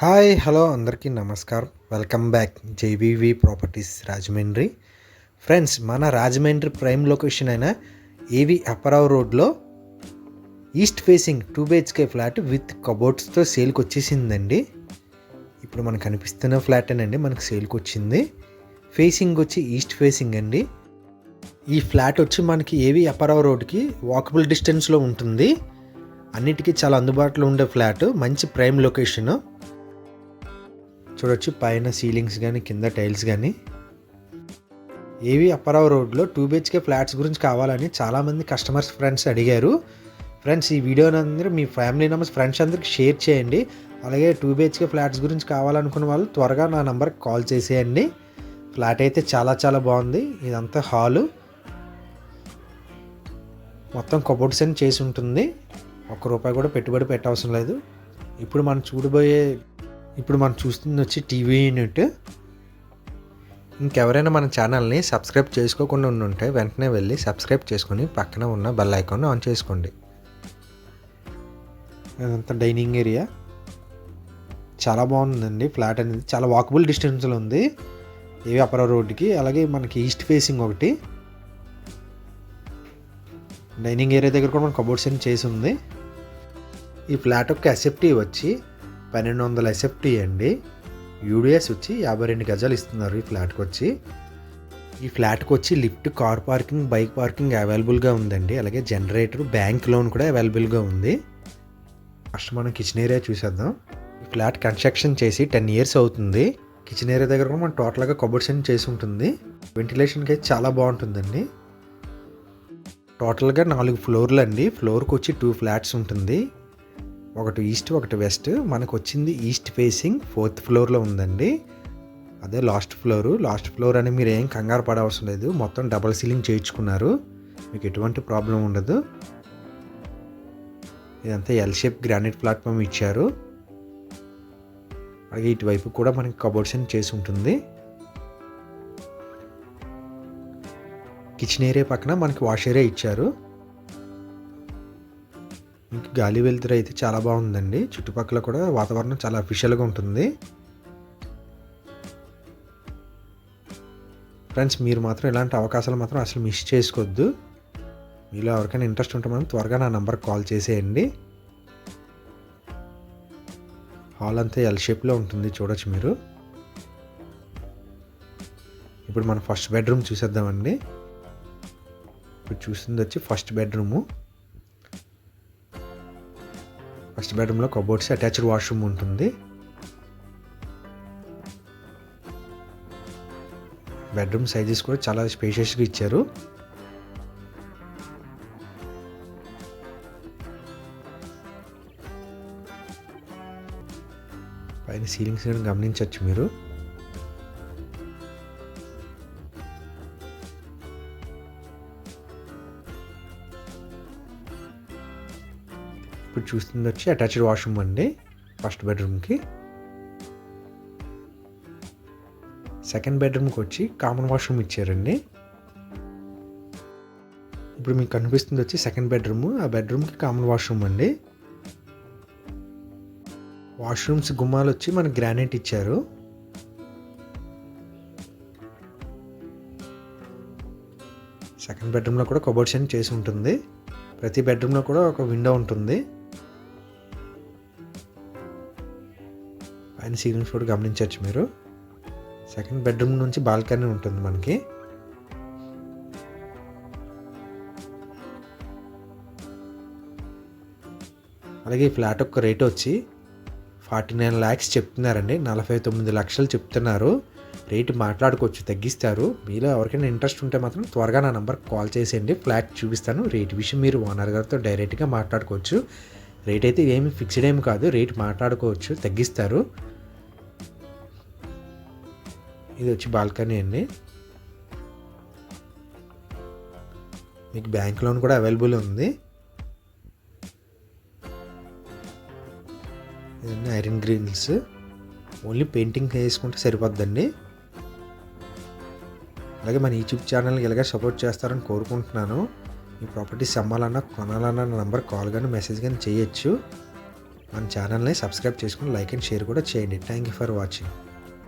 Hi hello అందరికీ నమస్కారం. Welcome back. JBV properties Rajahmundry. Friends మన రాజమండ్రి ప్రైమ్ లొకేషన్ అయిన ఏవి అప్పరావు రోడ్లో east facing two BHK flat with కబోర్డ్స్తో సేల్కి వచ్చేసిందండి ఇప్పుడు మనకు కనిపిస్తున్న ఫ్లాటేనండి మనకు సేల్కి వచ్చింది ఫేసింగ్ వచ్చి ఈస్ట్ ఫేసింగ్ అండి. ఈ ఫ్లాట్ వచ్చి మనకి ఏవి అప్పరావ్ రోడ్కి వాకబుల్ డిస్టెన్స్లో ఉంటుంది. అన్నిటికీ చాలా అందుబాటులో ఉండే ఫ్లాట్ మంచి ప్రైమ్ లొకేషను. చూడొచ్చు పైన సీలింగ్స్ కానీ కింద టైల్స్ కానీ ఏవి అప్పారావు రోడ్లో టూ బిహెచ్కే ఫ్లాట్స్ గురించి కావాలని చాలామంది కస్టమర్స్ ఫ్రెండ్స్ అడిగారు. ఫ్రెండ్స్ ఈ వీడియోని అందరూ మీ ఫ్యామిలీ మెంబర్స్ ఫ్రెండ్స్ అందరికి షేర్ చేయండి. అలాగే టూ బిహెచ్కే ఫ్లాట్స్ గురించి కావాలనుకున్న వాళ్ళు త్వరగా నా నెంబర్కి కాల్ చేసేయండి. ఫ్లాట్ అయితే చాలా చాలా బాగుంది. ఇదంతా హాలు. మొత్తం కబోర్డ్స్ అని చేసి ఉంటుంది. ఒక్క రూపాయి కూడా పెట్టుబడి పెట్టవసరం లేదు. ఇప్పుడు మనం చూడబోయే ఇప్పుడు మనం చూస్తుంది వచ్చి టీవీ యూనిట్. ఇంకెవరైనా మన ఛానల్ని సబ్స్క్రైబ్ చేసుకోకుండా ఉంటే వెంటనే వెళ్ళి సబ్స్క్రైబ్ చేసుకొని పక్కన ఉన్న బెల్ ఐకాన్ ఆన్ చేసుకోండి. అదంతా డైనింగ్ ఏరియా. చాలా బాగుందండి ఫ్లాట్ అనేది. చాలా వాకబుల్ డిస్టెన్స్లో ఉంది. ఏవి అపర రోడ్డుకి. అలాగే మనకి ఈస్ట్ ఫేసింగ్ ఒకటి. డైనింగ్ ఏరియా దగ్గర కూడా మన కబోర్డ్స్ అని చేసి ఉంది. ఈ ఫ్లాట్ యొక్క ఎస్ఎఫ్టీ వచ్చి పన్నెండు వందల ఎస్ఎఫ్టీ అండి యూడిఎస్ వచ్చి యాభై రెండు గజాలు ఇస్తున్నారు ఈ ఫ్లాట్కి వచ్చి ఈ ఫ్లాట్కి వచ్చి lift car parking bike parking అవైలబుల్గా ఉందండి. అలాగే జనరేటర్ బ్యాంక్ లోన్ కూడా అవైలబుల్గా ఉంది. ఫస్ట్ మనం కిచెన్ ఏరియా చూసేద్దాం. ఈ ఫ్లాట్ కన్స్ట్రక్షన్ చేసి టెన్ ఇయర్స్ అవుతుంది. కిచెన్ ఏరియా దగ్గర కూడా మనం టోటల్గా కబోర్డ్స్ అని చేసి ఉంటుంది. వెంటిలేషన్కి అయితే చాలా బాగుంటుందండి. టోటల్గా నాలుగు ఫ్లోర్లు అండి ఫ్లోర్కి వచ్చి టూ ఫ్లాట్స్ ఉంటుంది. ఒకటి ఈస్ట్ ఒకటి వెస్ట్. మనకు వచ్చింది ఈస్ట్ ఫేసింగ్ ఫోర్త్ ఫ్లోర్లో ఉందండి. అదే లాస్ట్ ఫ్లోర్. లాస్ట్ ఫ్లోర్ అని మీరు ఏం కంగారు పడవసరం లేదు. మొత్తం డబల్ సీలింగ్ చేయించుకున్నారు. మీకు ఎటువంటి ప్రాబ్లం ఉండదు. ఇదంతా ఎల్ షేప్ గ్రానైట్ ప్లాట్ఫామ్ ఇచ్చారు. అలాగే ఇటువైపు కూడా మనకి కబోర్డ్స్ అని చేసి ఉంటుంది. కిచెన్ ఏరియా పక్కన మనకి వాష్ ఏరియా ఇచ్చారు. గాలి వెలుతురు అయితే చాలా బాగుందండి. చుట్టుపక్కల కూడా వాతావరణం చాలా అఫిషియల్గా ఉంటుంది. ఫ్రెండ్స్ మీరు మాత్రం ఇలాంటి అవకాశాలు మాత్రం అసలు మిస్ చేసుకోవద్దు. మీలో ఎవరికైనా ఇంట్రెస్ట్ ఉంటే మనం త్వరగా నా నెంబర్కి కాల్ చేసేయండి. హాల్ అంతా ఎల్ షేప్లో ఉంటుంది చూడొచ్చు మీరు. ఇప్పుడు మనం ఫస్ట్ బెడ్రూమ్ చూసేద్దామండి. ఇప్పుడు చూసింది వచ్చి ఫస్ట్ బెడ్రూము ఫస్ట్ బెడ్రూమ్లో కబోర్డ్స్ అటాచ్డ్ వాష్రూమ్ ఉంటుంది. బెడ్రూమ్ సైజెస్ కూడా చాలా స్పేషియస్గా ఇచ్చారు. పైన సీలింగ్స్ గమనించవచ్చు మీరు. ఇప్పుడు చూస్తుంది వచ్చి అటాచ్డ్ వాష్రూమ్ అండి ఫస్ట్ బెడ్రూమ్కి. సెకండ్ బెడ్రూమ్కి వచ్చి కామన్ వాష్రూమ్ ఇచ్చారండి. ఇప్పుడు మీకు కనిపిస్తుంది వచ్చి సెకండ్ బెడ్రూమ్ ఆ బెడ్రూమ్కి కామన్ వాష్రూమ్ అండి. వాష్రూమ్స్ గుమ్మాలు వచ్చి మనకి గ్రానైట్ ఇచ్చారు. సెకండ్ బెడ్రూమ్లో కూడా కబోర్డ్స్ అని చేసి ఉంటుంది. ప్రతి బెడ్రూమ్లో కూడా ఒక విండో ఉంటుంది. పైన సీలింగ్స్ కూడా గమనించవచ్చు మీరు. సెకండ్ బెడ్రూమ్ నుంచి బాల్కనీ ఉంటుంది మనకి. అలాగే ఈ ఫ్లాట్ యొక్క రేట్ వచ్చి ఫార్టీ నైన్ ల్యాక్స్ చెప్తున్నారండి. నలభై తొమ్మిది లక్షలు చెప్తున్నారు. రేటు మాట్లాడుకోవచ్చు తగ్గిస్తారు. మీలో ఎవరికైనా ఇంట్రెస్ట్ ఉంటే మాత్రం త్వరగా నా నెంబర్కి కాల్ చేసేయండి. ఫ్లాట్ చూపిస్తాను. రేట్ విషయం మీరు ఓనర్ గారితో డైరెక్ట్గా మాట్లాడుకోవచ్చు. రేట్ అయితే ఏమి ఫిక్స్డ్ ఏమి కాదు. రేట్ మాట్లాడుకోవచ్చు తగ్గిస్తారు. ఇది వచ్చి బాల్కనీ అండి. మీకు బ్యాంక్ లోన్ కూడా అవైలబుల్ ఉంది. ఇదన్నీ ఐరన్ గ్రిల్స్. ఓన్లీ పెయింటింగ్ వేసుకుంటే సరిపోద్దండి. అలాగే మన యూట్యూబ్ ఛానల్కి ఇలాగే సపోర్ట్ చేస్తారని కోరుకుంటున్నాను. మీ ప్రాపర్టీస్ అమ్మాలన్నా కొనాలన్నా నా నెంబర్ కాల్ కానీ మెసేజ్ కానీ చేయొచ్చు. మన ఛానల్ని సబ్స్క్రైబ్ చేసుకుని లైక్ అండ్ షేర్ కూడా చేయండి. Thank you for watching